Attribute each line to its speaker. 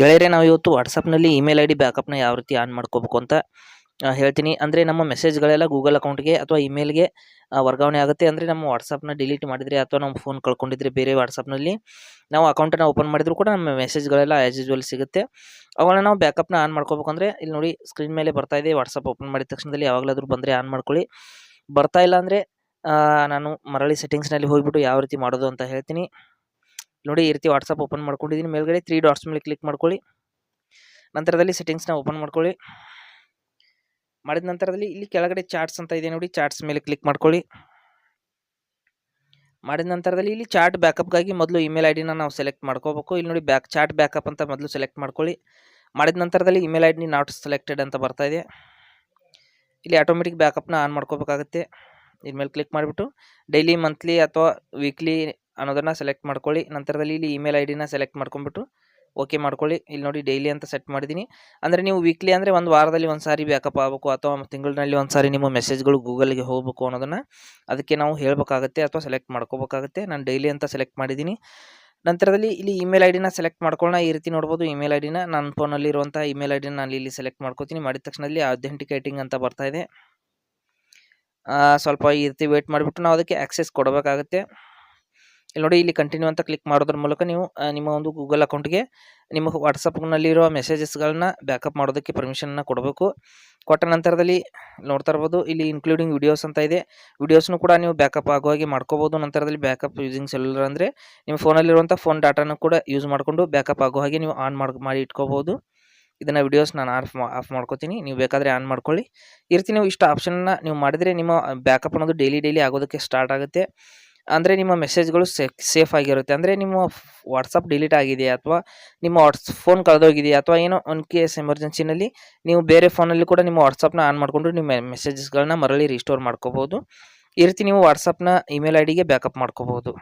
Speaker 1: ಗೆಳೆಯರೇ, ನಾವು ಇವತ್ತು ವಾಟ್ಸಪ್ನಲ್ಲಿ ಇಮೇಲ್ ಐ ಡಿ ಬ್ಯಾಕಪ್ನ ಯಾವ ರೀತಿ ಆನ್ ಮಾಡ್ಕೋಬೇಕು ಅಂತ ಹೇಳ್ತೀನಿ. ಅಂದರೆ ನಮ್ಮ ಮೆಸೇಜ್ಗಳೆಲ್ಲ ಗೂಗಲ್ ಅಕೌಂಟ್ಗೆ ಅಥವಾ ಇಮೇಲ್ಗೆ ವರ್ಗಾವಣೆ ಆಗುತ್ತೆ. ಅಂದರೆ ನಮ್ಮ ವಾಟ್ಸಪ್ನ ಡಿಲೀಟ್ ಮಾಡಿದರೆ ಅಥವಾ ನಮ್ಮ ಫೋನ್ ಕಳ್ಕೊಂಡಿದ್ರೆ ಬೇರೆ ವಾಟ್ಸಪ್ನಲ್ಲಿ ನಾವು ಅಕೌಂಟನ್ನು ಓಪನ್ ಮಾಡಿದರೂ ಕೂಡ ನಮ್ಮ ಮೆಸೇಜ್ಗಳೆಲ್ಲ ಆ್ಯಸ್ ಯೂಸ್ವಲ್ ಸಿಗುತ್ತೆ. ಅವಾಗ ನಾವು ಬ್ಯಾಕಪ್ನ ಆನ್ ಮಾಡ್ಕೋಬೇಕಂದ್ರೆ ಇಲ್ಲಿ ನೋಡಿ ಸ್ಕ್ರೀನ್ ಮೇಲೆ ಬರ್ತಾ ಇದೆ. ವಾಟ್ಸಪ್ ಓಪನ್ ಮಾಡಿದ ತಕ್ಷಣದಲ್ಲಿ ಯಾವಾಗಲಾದರೂ ಬಂದರೆ ಆನ್ ಮಾಡ್ಕೊಳ್ಳಿ. ಬರ್ತಾ ಇಲ್ಲ ಅಂದರೆ ನಾನು ಮರಳಿ ಸೆಟ್ಟಿಂಗ್ಸ್ನಲ್ಲಿ ಹೋಗಿಬಿಟ್ಟು ಯಾವ ರೀತಿ ಮಾಡೋದು ಅಂತ ಹೇಳ್ತೀನಿ. ನೋಡಿ ಈ ರೀತಿ ವಾಟ್ಸಪ್ ಓಪನ್ ಮಾಡ್ಕೊಂಡಿದ್ದೀನಿ ಮೇಲ್ಗಡೆ ತ್ರೀ ಡಾಟ್ಸ್ ಮೇಲೆ ಕ್ಲಿಕ್ ಮಾಡ್ಕೊಳ್ಳಿ. ನಂತರದಲ್ಲಿ ಸೆಟ್ಟಿಂಗ್ಸ್ನ ಓಪನ್ ಮಾಡ್ಕೊಳ್ಳಿ. ಮಾಡಿದ ನಂತರದಲ್ಲಿ ಇಲ್ಲಿ ಕೆಳಗಡೆ ಚಾರ್ಟ್ಸ್ ಅಂತ ಇದೆ ನೋಡಿ ಚಾರ್ಟ್ಸ್ ಮೇಲೆ ಕ್ಲಿಕ್ ಮಾಡ್ಕೊಳ್ಳಿ. ಮಾಡಿದ ನಂತರದಲ್ಲಿ ಇಲ್ಲಿ ಚಾರ್ಟ್ ಬ್ಯಾಕಪ್ಗಾಗಿ ಮೊದಲು ಇಮೇಲ್ ಐ ಡಿನ ನಾವು ಸೆಲೆಕ್ಟ್ ಮಾಡ್ಕೋಬೇಕು. ಇಲ್ಲಿ ನೋಡಿ ಬ್ಯಾಕ್ ಚಾರ್ಟ್ ಬ್ಯಾಕಪ್ ಅಂತ ಮೊದಲು ಸೆಲೆಕ್ಟ್ ಮಾಡ್ಕೊಳ್ಳಿ. ಮಾಡಿದ ನಂತರದಲ್ಲಿ email I D not selected ಅಂತ ಬರ್ತಾ ಇದೆ. ಇಲ್ಲಿ ಆಟೋಮೆಟಿಕ್ ಬ್ಯಾಕಪ್ನ ಆನ್ ಮಾಡ್ಕೋಬೇಕಾಗುತ್ತೆ. ಮೇಲೆ ಕ್ಲಿಕ್ ಮಾಡಿಬಿಟ್ಟು ಡೈಲಿ ಮಂತ್ಲಿ ಅಥವಾ ವೀಕ್ಲಿ ಅನ್ನೋದನ್ನು ಸೆಲೆಕ್ಟ್ ಮಾಡ್ಕೊಳ್ಳಿ. ನಂತರದಲ್ಲಿ ಇಲ್ಲಿ ಇಮೇಲ್ ಐ ಡಿನ ಸೆಲೆಕ್ಟ್ ಮಾಡ್ಕೊಂಬಿಟ್ಟು ಓಕೆ ಮಾಡ್ಕೊಳ್ಳಿ. ಇಲ್ಲಿ ನೋಡಿ ಡೈಲಿ ಅಂತ ಸೆಟ್ ಮಾಡಿದ್ದೀನಿ ಅಂದರೆ ನೀವು ವೀಕ್ಲಿ ಅಂದರೆ ಒಂದು ವಾರದಲ್ಲಿ ಒಂದು ಸಾರಿ ಬ್ಯಾಕಪ್ ಆಗಬೇಕು ಅಥವಾ ತಿಂಗಳಿನಲ್ಲಿ ಒಂದು ಸಾರಿ ನಿಮ್ಮ ಮೆಸೇಜ್ಗಳು ಗೂಗಲ್ಗೆ ಹೋಗಬೇಕು ಅನ್ನೋದನ್ನು ಅದಕ್ಕೆ ನಾವು ಹೇಳಬೇಕಾಗತ್ತೆ ಅಥವಾ ಸೆಲೆಕ್ಟ್ ಮಾಡ್ಕೋಬೇಕಾಗುತ್ತೆ. ನಾನು ಡೈಲಿ ಅಂತ ಸೆಲೆಕ್ಟ್ ಮಾಡಿದ್ದೀನಿ ನಂತರದಲ್ಲಿ ಇಲ್ಲಿ ಇಮೇಲ್ ಐ ಡಿನ ಸೆಲೆಕ್ಟ್ ಮಾಡ್ಕೊಳ್ಳೋಣ. ಈ ರೀತಿ ನೋಡ್ಬೋದು ಇಮೇಲ್ ಐ ಡಿನ ನನ್ನ ಫೋನಲ್ಲಿರುವಂಥ ಇಮೇಲ್ ಐ ಡಿನ ನಾನು ಇಲ್ಲಿ ಸೆಲೆಕ್ಟ್ ಮಾಡ್ಕೋತೀನಿ. ಮಾಡಿದ ತಕ್ಷಣದಲ್ಲಿ ಅಥೆಂಟಿಕೇಟಿಂಗ್ ಅಂತ ಬರ್ತಾ ಇದೆ. ಸ್ವಲ್ಪ ಈ ರೀತಿ ವೇಟ್ ಮಾಡಿಬಿಟ್ಟು ನಾವು ಅದಕ್ಕೆ ಆಕ್ಸೆಸ್ ಕೊಡಬೇಕಾಗುತ್ತೆ. ಇಲ್ಲಿ ನೋಡಿ, ಇಲ್ಲಿ ಕಂಟಿನ್ಯೂ ಅಂತ ಕ್ಲಿಕ್ ಮಾಡೋದ್ರ ಮೂಲಕ ನೀವು ನಿಮ್ಮ ಒಂದು ಗೂಗಲ್ ಅಕೌಂಟ್ಗೆ ನಿಮ್ಮ ವಾಟ್ಸಪ್ನಲ್ಲಿರುವ ಮೆಸೇಜಸ್ಗಳನ್ನ ಬ್ಯಾಕಪ್ ಮಾಡೋದಕ್ಕೆ ಪರ್ಮಿಷನ್ನ ಕೊಡಬೇಕು. ಕೊಟ್ಟ ನಂತರದಲ್ಲಿ ನೋಡ್ತಾ ಇರ್ಬೋದು, ಇಲ್ಲಿ ಇನ್ಕ್ಲೂಡಿಂಗ್ ವಿಡಿಯೋಸ್ ಅಂತ ಇದೆ. ವಿಡಿಯೋಸ್ನು ಕೂಡ ನೀವು ಬ್ಯಾಕಪ್ ಆಗೋ ಹಾಗೆ ಮಾಡ್ಕೋಬೋದು. ನಂತರದಲ್ಲಿ ಬ್ಯಾಕಪ್ ಯೂಸಿಂಗ್ ಸೆಲ್ಯುಲರ್ ಅಂದರೆ ನಿಮ್ಮ ಫೋನಲ್ಲಿರುವಂಥ ಫೋನ್ ಡಾಟಾನು ಕೂಡ ಯೂಸ್ ಮಾಡಿಕೊಂಡು ಬ್ಯಾಕಪ್ ಆಗೋ ಹಾಗೆ ನೀವು ಆನ್ ಮಾಡಿ ಮಾಡಿ ಇಟ್ಕೋಬೋದು. ಇದನ್ನು ವಿಡಿಯೋಸ್ ನಾನು ಆಫ್ ಆಫ್ ಮಾಡ್ಕೋತೀನಿ. ನೀವು ಬೇಕಾದರೆ ಆನ್ ಮಾಡ್ಕೊಳ್ಳಿ. ಈ ರೀತಿ ನೀವು ಇಷ್ಟು ಆಪ್ಷನ್ನ ನೀವು ಮಾಡಿದರೆ ನಿಮ್ಮ ಬ್ಯಾಕಪ್ ಅನ್ನೋದು ಡೈಲಿ ಡೈಲಿ ಆಗೋದಕ್ಕೆ ಸ್ಟಾರ್ಟ್ ಆಗುತ್ತೆ. ಅಂದರೆ ನಿಮ್ಮ ಮೆಸೇಜ್ಗಳು ಸೇಫ್ ಆಗಿರುತ್ತೆ. ಅಂದರೆ ನಿಮ್ಮ ವಾಟ್ಸಪ್ ಡಿಲೀಟ್ ಆಗಿದೆ ಅಥವಾ ನಿಮ್ಮ ವಾಟ್ಸ್ ಫೋನ್ ಕಳೆದೋಗಿದೆಯಾ? ಅಥವಾ ಏನೋ ಒನ್ ಕೇಸ್ ಎಮರ್ಜೆನ್ಸಿನಲ್ಲಿ ನೀವು ಬೇರೆ ಫೋನಲ್ಲಿ ಕೂಡ ನಿಮ್ಮ ವಾಟ್ಸಪ್ನ ಆನ್ ಮಾಡಿಕೊಂಡು ನಿಮ್ಮ ಮೆಸೇಜಸ್ಗಳನ್ನ ಮರಳಿ ರಿಸ್ಟೋರ್ ಮಾಡ್ಕೋಬೋದು. ಈ ರೀತಿ ನೀವು ವಾಟ್ಸಪ್ನ ಇಮೇಲ್ ಐ ಡಿಗೆ ಬ್ಯಾಕಪ್ ಮಾಡ್ಕೋಬೋದು.